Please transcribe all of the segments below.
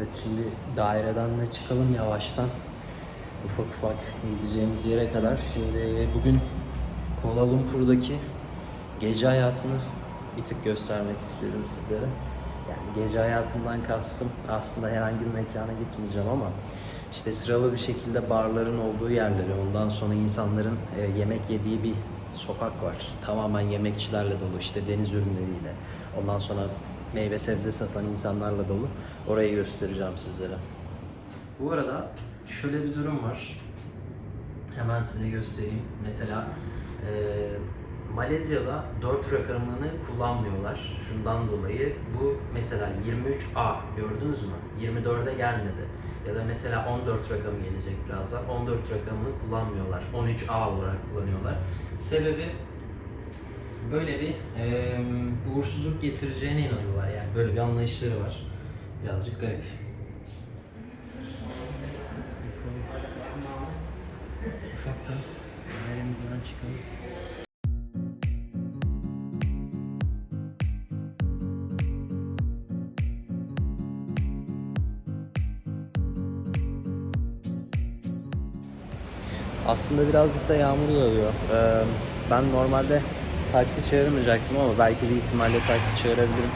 Evet şimdi daireden de çıkalım yavaştan. Ufak ufak gideceğimiz yere kadar. Şimdi bugün Kuala Lumpur'daki gece hayatını bir tık göstermek istiyorum sizlere. Yani gece hayatından kastım aslında herhangi bir mekana gitmeyeceğim ama işte sıralı bir şekilde barların olduğu yerleri, ondan sonra insanların e, yemek yediği bir sokak var. Tamamen yemekçilerle dolu işte deniz ürünleriyle. Ondan sonra meyve sebze satan insanlarla dolu. Orayı göstereceğim sizlere. Bu arada şöyle bir durum var. Hemen size göstereyim. Mesela e, Malezya'da 4 rakamını kullanmıyorlar. Şundan dolayı bu mesela 23A gördünüz mü? 24'e gelmedi. Ya da mesela 14 rakamı gelecek birazdan. 14 rakamını kullanmıyorlar. 13A olarak kullanıyorlar. Sebebi böyle bir e, uğursuzluk getireceğine inanıyorlar. Yani böyle bir anlayışları var. Birazcık garip. Ufaktan dairemizden çıkalım. Aslında birazcık da yağmur yağıyor. Ee, ben normalde taksi çağırmayacaktım ama belki bir ihtimalle taksi çağırabilirim.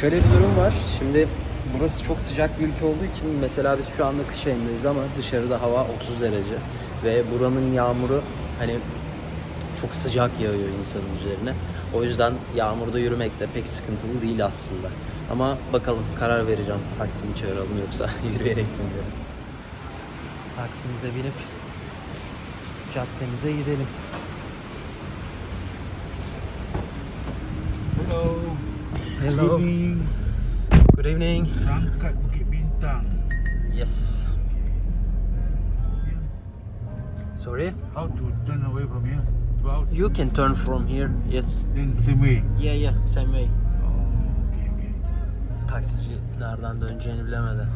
Şöyle bir durum var. Şimdi burası çok sıcak bir ülke olduğu için mesela biz şu anda kış ayındayız ama dışarıda hava 30 derece ve buranın yağmuru hani çok sıcak yağıyor insanın üzerine. O yüzden yağmurda yürümek de pek sıkıntılı değil aslında. Ama bakalım karar vereceğim. Taksimi çağıralım yoksa yürüyerek mi gidelim? Taksimize binip caddemize gidelim. Hello. Hello. Evening. Good evening. Berangkat Bukit Bintang. Yes. Sorry? How to turn away from here? Out. You can turn from here. Yes. Then same way. Yeah yeah, same way. Oh, okay, okay. Taksici nereden döneceğini bilemedi.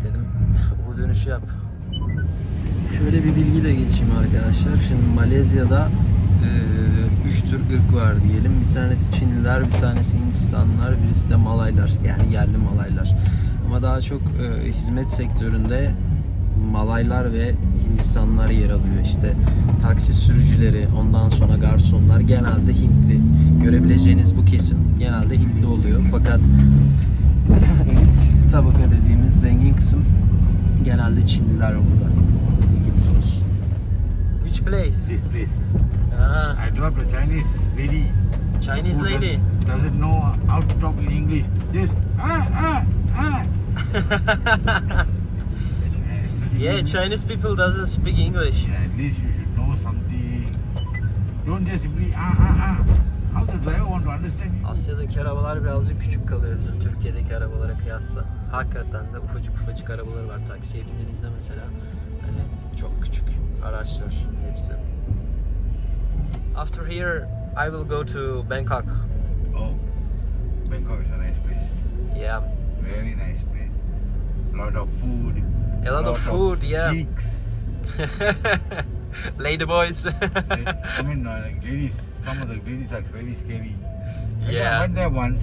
Dedim bu dönüşü yap. Şöyle bir bilgi de geçeyim arkadaşlar. Şimdi Malezya'da eee, üç tür ırk var diyelim. Bir tanesi Çinliler, bir tanesi Hindistanlılar, birisi de Malaylar. Yani yerli Malaylar. Ama daha çok eee, hizmet sektöründe Malaylar ve Hindistanlılar yer alıyor. İşte taksi sürücüleri, ondan sonra garsonlar genelde Hintli. Görebileceğiniz bu kesim genelde Hintli oluyor. Fakat elit tabaka dediğimiz zengin kısım genelde Çinliler burada. Which place? This place. Ah, I dropped a Chinese lady. Chinese who lady. Doesn't, doesn't know how to talk in English. Just ah ah ah. Yeah, Chinese people doesn't speak English. Yeah, at least you should know something. Don't just simply ah ah ah. How the driver want to understand you? Asya'daki arabalar birazcık küçük kalıyor bizim Türkiye'deki arabalara kıyasla. Hakikaten de ufacık ufacık arabaları var. Taksiye bindiğinizde mesela hani çok küçük araçlar hepsi. After here I will go to Bangkok. Oh, Bangkok is a nice place. Yeah. Very nice place. A Lot of food. A lot of food, yeah. Chicks. Lady boys. I mean, uh, like ladies. Some of the ladies are very scary. When Yeah. I went there once.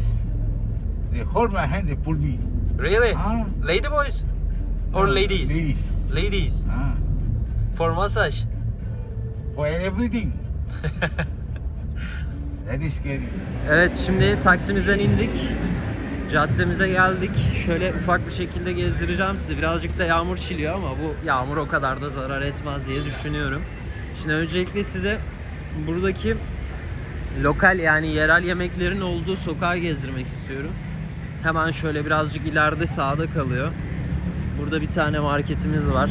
They hold my hand. They pull me. really? Ah. Lady boys? Or No, ladies? Ladies. Ladies. Ah. For massage. For everything. Evet şimdi taksimizden indik. Caddemize geldik. Şöyle ufak bir şekilde gezdireceğim sizi. Birazcık da yağmur çiliyor ama bu yağmur o kadar da zarar etmez diye düşünüyorum. Şimdi öncelikle size buradaki lokal yani yerel yemeklerin olduğu sokağı gezdirmek istiyorum. Hemen şöyle birazcık ileride sağda kalıyor. Burada bir tane marketimiz var.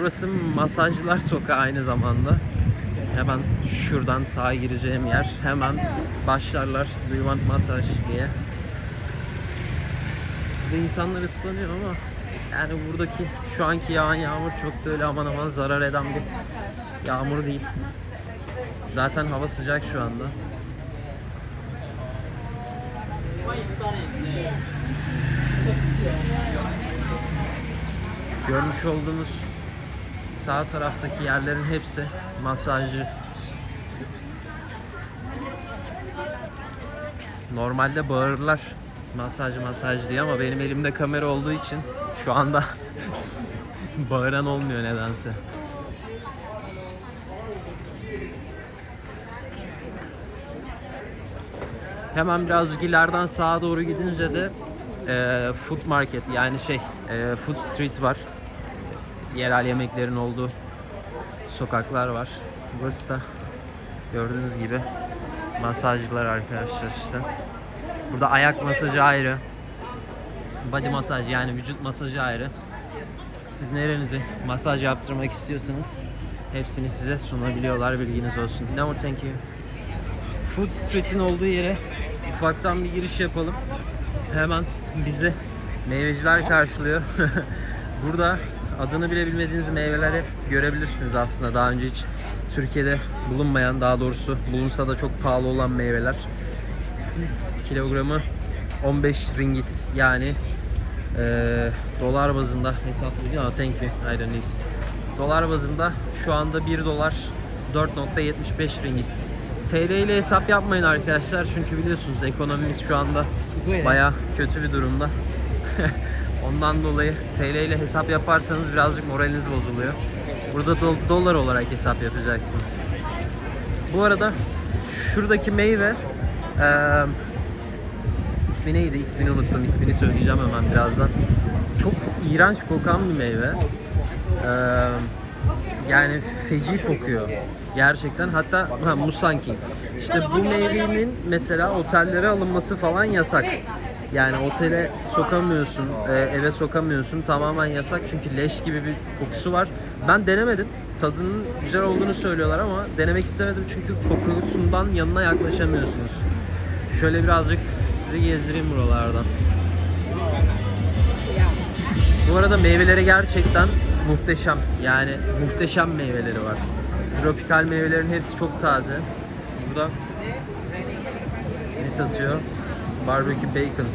Burası masajcılar sokağı aynı zamanda. Hemen şuradan sağa gireceğim yer. Hemen başlarlar Do you want massage diye. Burada insanlar ıslanıyor ama yani buradaki şu anki yağan yağmur çok da öyle aman aman zarar eden bir yağmur değil. Zaten hava sıcak şu anda. Görmüş olduğunuz Sağ taraftaki yerlerin hepsi masajcı. Normalde bağırırlar masaj masaj diye ama benim elimde kamera olduğu için şu anda bağıran olmuyor nedense. Hemen birazcık ileriden sağa doğru gidince de e, food market yani şey e, food street var. Yerel yemeklerin olduğu sokaklar var. Burası da gördüğünüz gibi masajcılar arkadaşlar işte. Burada ayak masajı ayrı. Body masaj yani vücut masajı ayrı. Siz nerenizi masaj yaptırmak istiyorsanız hepsini size sunabiliyorlar bilginiz olsun. No thank you. Food Street'in olduğu yere ufaktan bir giriş yapalım. Hemen bizi meyveciler karşılıyor. Burada adını bile bilmediğiniz meyveleri görebilirsiniz aslında. Daha önce hiç Türkiye'de bulunmayan, daha doğrusu bulunsa da çok pahalı olan meyveler. Kilogramı 15 ringgit yani eee, dolar bazında hesaplayacağım. Oh, thank you. I don't need. Dolar bazında şu anda 1 dolar 4.75 ringgit. TL ile hesap yapmayın arkadaşlar çünkü biliyorsunuz ekonomimiz şu anda baya kötü bir durumda. Ondan dolayı TL ile hesap yaparsanız birazcık moraliniz bozuluyor. Burada do- dolar olarak hesap yapacaksınız. Bu arada şuradaki meyve eee ismi neydi? İsmini unuttum. İsmini söyleyeceğim hemen birazdan. Çok iğrenç kokan bir meyve. Eee, yani feci kokuyor. Gerçekten. Hatta ha, musanki. İşte bu meyvenin mesela otellere alınması falan yasak. Yani otele sokamıyorsun, e, eve sokamıyorsun. Tamamen yasak çünkü leş gibi bir kokusu var. Ben denemedim. Tadının güzel olduğunu söylüyorlar ama denemek istemedim çünkü kokusundan yanına yaklaşamıyorsunuz. Şöyle birazcık sizi gezdireyim buralardan. Bu arada meyveleri gerçekten muhteşem. Yani muhteşem meyveleri var. Tropikal meyvelerin hepsi çok taze. Burada ne satıyor? Barbecue bacon.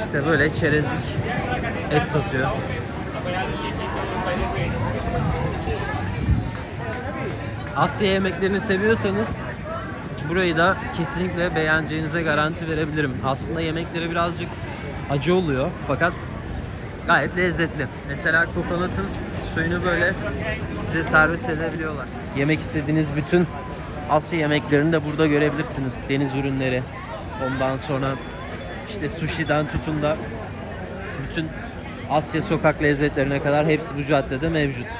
İşte böyle çerezlik et satıyor. Asya yemeklerini seviyorsanız burayı da kesinlikle beğeneceğinize garanti verebilirim. Aslında yemekleri birazcık acı oluyor fakat gayet lezzetli. Mesela kokonatın suyunu böyle size servis edebiliyorlar. Yemek istediğiniz bütün Asya yemeklerini de burada görebilirsiniz. Deniz ürünleri. Ondan sonra işte sushi'den tutun da bütün Asya sokak lezzetlerine kadar hepsi bu caddede mevcut.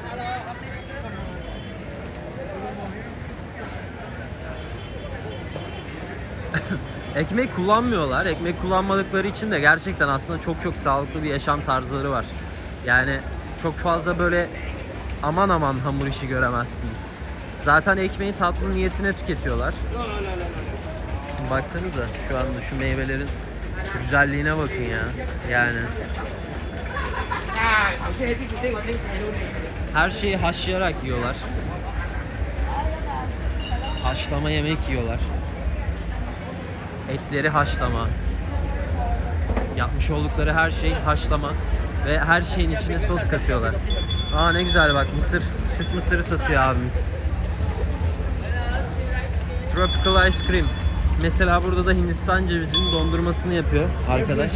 Ekmek kullanmıyorlar. Ekmek kullanmadıkları için de gerçekten aslında çok çok sağlıklı bir yaşam tarzları var. Yani çok fazla böyle aman aman hamur işi göremezsiniz. Zaten ekmeği tatlı niyetine tüketiyorlar. Baksanıza şu anda şu meyvelerin güzelliğine bakın ya. Yani her şeyi haşlayarak yiyorlar. Haşlama yemek yiyorlar. Etleri haşlama. Yapmış oldukları her şey haşlama. Ve her şeyin içine sos katıyorlar. Aa ne güzel bak mısır. Süt mısırı satıyor abimiz. Tropical Ice Cream. Mesela burada da Hindistan cevizinin dondurmasını yapıyor arkadaş.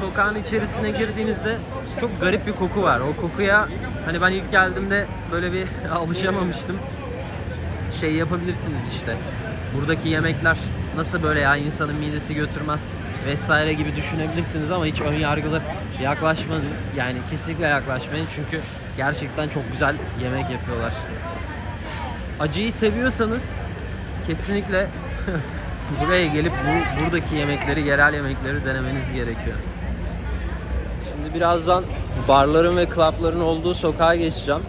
Sokağın içerisine girdiğinizde çok garip bir koku var. O kokuya hani ben ilk geldiğimde böyle bir alışamamıştım. Şey yapabilirsiniz işte. Buradaki yemekler nasıl böyle ya insanın midesi götürmez vesaire gibi düşünebilirsiniz ama hiç ön yargılı yaklaşmayın. Yani kesinlikle yaklaşmayın çünkü gerçekten çok güzel yemek yapıyorlar. Acıyı seviyorsanız kesinlikle buraya gelip bu, buradaki yemekleri, yerel yemekleri denemeniz gerekiyor. Şimdi birazdan barların ve klapların olduğu sokağa geçeceğim.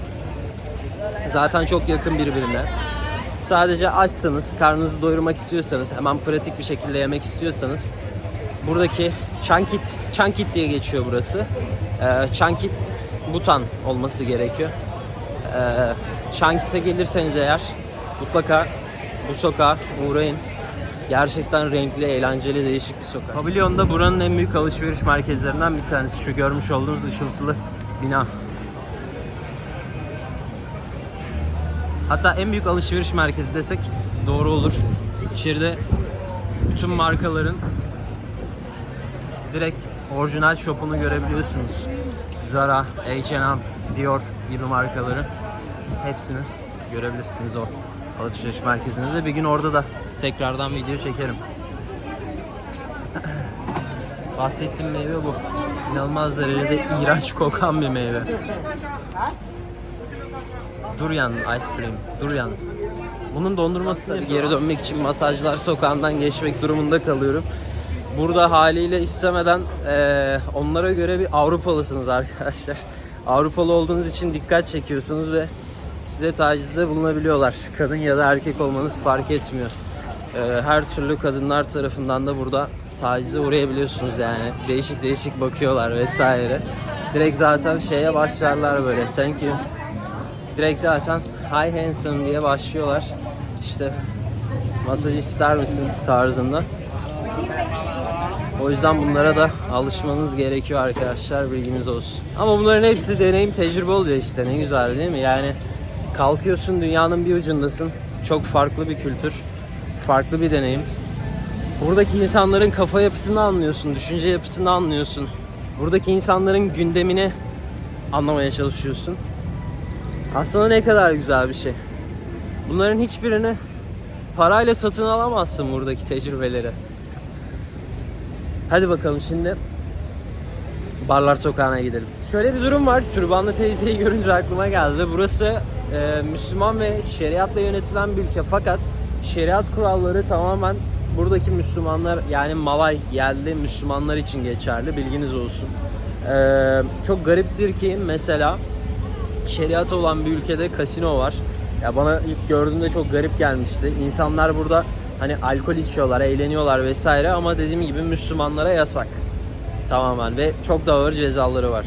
Zaten çok yakın birbirine. Sadece açsanız, karnınızı doyurmak istiyorsanız, hemen pratik bir şekilde yemek istiyorsanız buradaki Chankit, Chankit diye geçiyor burası. Ee, Chankit Butan olması gerekiyor. Ee, Chankit'e gelirseniz eğer mutlaka bu sokağa uğrayın. Gerçekten renkli, eğlenceli, değişik bir sokak. Pavilyon'da buranın en büyük alışveriş merkezlerinden bir tanesi. Şu görmüş olduğunuz ışıltılı bina. Hatta en büyük alışveriş merkezi desek doğru olur. İçeride bütün markaların direkt orijinal shop'unu görebiliyorsunuz. Zara, H&M, Dior gibi markaların hepsini görebilirsiniz o alışveriş merkezinde de bir gün orada da tekrardan video çekerim. Bahsettiğim meyve bu. İnanılmaz derecede iğrenç kokan bir meyve. Durian ice cream. Durian. Bunun dondurmasını geri dönmek için masajlar sokağından geçmek durumunda kalıyorum. Burada haliyle istemeden eee, onlara göre bir Avrupalısınız arkadaşlar. Avrupalı olduğunuz için dikkat çekiyorsunuz ve size tacizde bulunabiliyorlar. Kadın ya da erkek olmanız fark etmiyor. Eee, her türlü kadınlar tarafından da burada tacize uğrayabiliyorsunuz yani. Değişik değişik bakıyorlar vesaire. Direkt zaten şeye başlarlar böyle. Thank you. Direkt zaten hi handsome diye başlıyorlar. İşte masaj ister misin tarzında. O yüzden bunlara da alışmanız gerekiyor arkadaşlar bilginiz olsun. Ama bunların hepsi deneyim tecrübe oluyor işte ne güzel değil mi? Yani kalkıyorsun dünyanın bir ucundasın. Çok farklı bir kültür. Farklı bir deneyim. Buradaki insanların kafa yapısını anlıyorsun, düşünce yapısını anlıyorsun. Buradaki insanların gündemini anlamaya çalışıyorsun. Aslında ne kadar güzel bir şey. Bunların hiçbirini parayla satın alamazsın buradaki tecrübeleri. Hadi bakalım şimdi Barlar Sokağı'na gidelim. Şöyle bir durum var. Türbanlı teyzeyi görünce aklıma geldi. Burası e, Müslüman ve şeriatla yönetilen bir ülke. Fakat şeriat kuralları tamamen buradaki Müslümanlar yani Malay yerli Müslümanlar için geçerli. Bilginiz olsun. E, çok gariptir ki mesela şeriat olan bir ülkede kasino var. Ya bana ilk gördüğümde çok garip gelmişti. İnsanlar burada hani alkol içiyorlar, eğleniyorlar vesaire ama dediğim gibi Müslümanlara yasak. Tamamen ve çok da ağır cezaları var.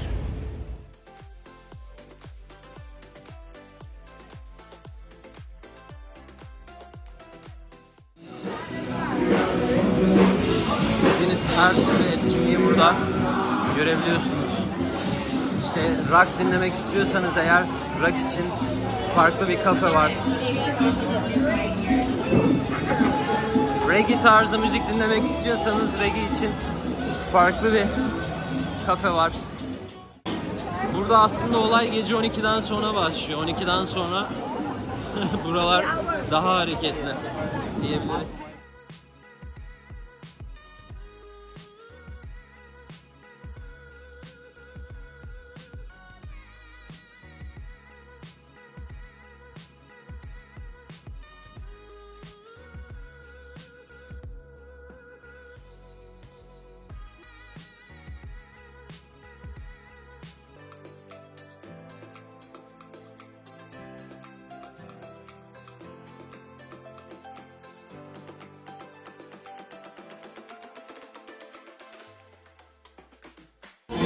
Dinlemek istiyorsanız eğer rock için farklı bir kafe var. Reggae tarzı müzik dinlemek istiyorsanız reggae için farklı bir kafe var. Burada aslında olay gece 12'den sonra başlıyor. 12'den sonra buralar daha hareketli diyebiliriz.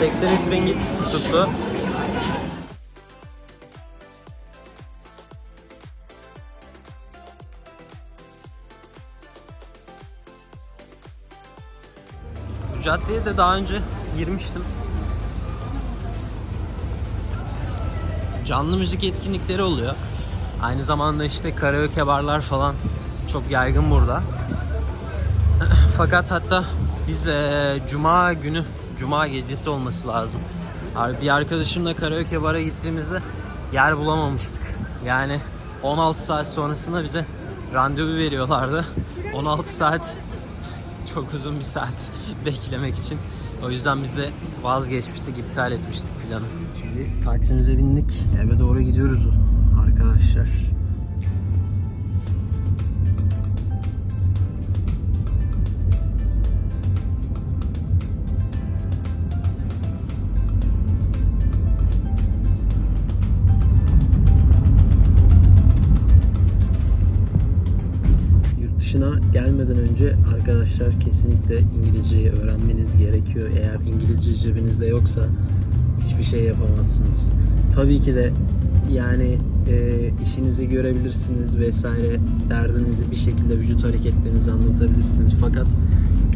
...83 ringgit tuttu. Bu caddeye de daha önce girmiştim. Canlı müzik etkinlikleri oluyor. Aynı zamanda işte karaoke barlar falan çok yaygın burada. Fakat hatta biz eee, cuma günü, cuma gecesi olması lazım. Bir arkadaşımla karaoke bara gittiğimizde yer bulamamıştık. Yani 16 saat sonrasında bize randevu veriyorlardı. 16 saat çok uzun bir saat beklemek için. O yüzden biz de vazgeçmiştik, iptal etmiştik planı. Şimdi taksimize bindik. Eve doğru gidiyoruz arkadaşlar. Önce arkadaşlar kesinlikle İngilizceyi öğrenmeniz gerekiyor. Eğer İngilizce cebinizde yoksa hiçbir şey yapamazsınız. Tabii ki de yani e, işinizi görebilirsiniz vesaire derdinizi bir şekilde vücut hareketlerinizi anlatabilirsiniz. Fakat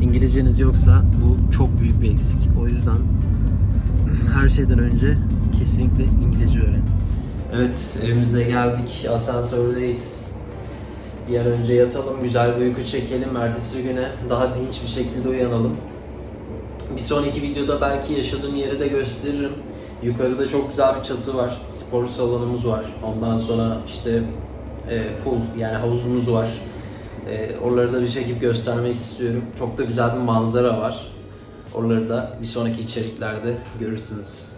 İngilizceniz yoksa bu çok büyük bir eksik. O yüzden her şeyden önce kesinlikle İngilizce öğrenin. Evet, evimize geldik. Asansördeyiz. Bir an önce yatalım, güzel bir uyku çekelim. Ertesi güne daha dinç bir şekilde uyanalım. Bir sonraki videoda belki yaşadığım yeri de gösteririm. Yukarıda çok güzel bir çatı var. Spor salonumuz var. Ondan sonra işte e, pool yani havuzumuz var. E, oraları da bir çekip göstermek istiyorum. Çok da güzel bir manzara var. Oraları da bir sonraki içeriklerde görürsünüz.